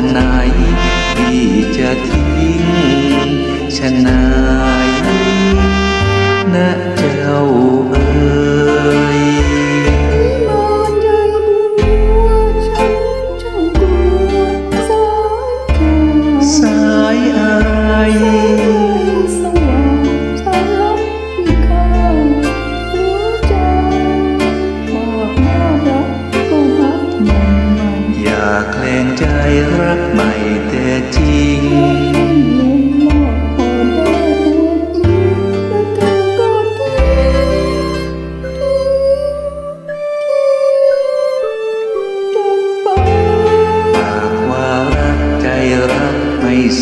ะไหนพี่จะทิ้งชะนายนะเจ้า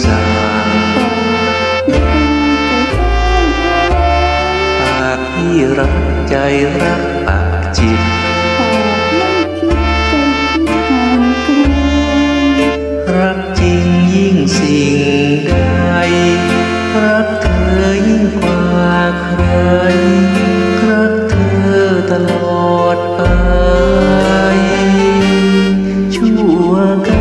สางปากที่รักใจรักปากจิต รักจริงยิ่งสิ่งใด รักเธอยิ่งกว่าใคร รักเธอตลอดไปชั่วกัน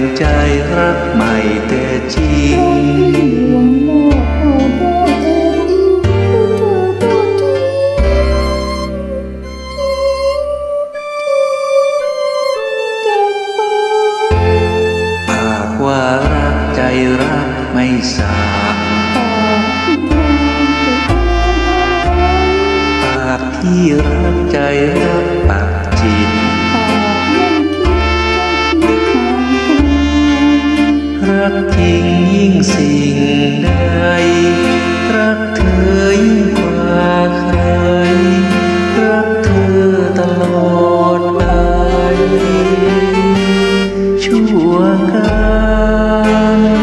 งใจรักใหม่แต่จริงปากว่ารักใจรักไม่สางปากที่รักใจรัก รักจริงยิ่งสิ่งใด รักเธอยิ่งกว่าใคร รักเธอตลอดไป ชั่วการ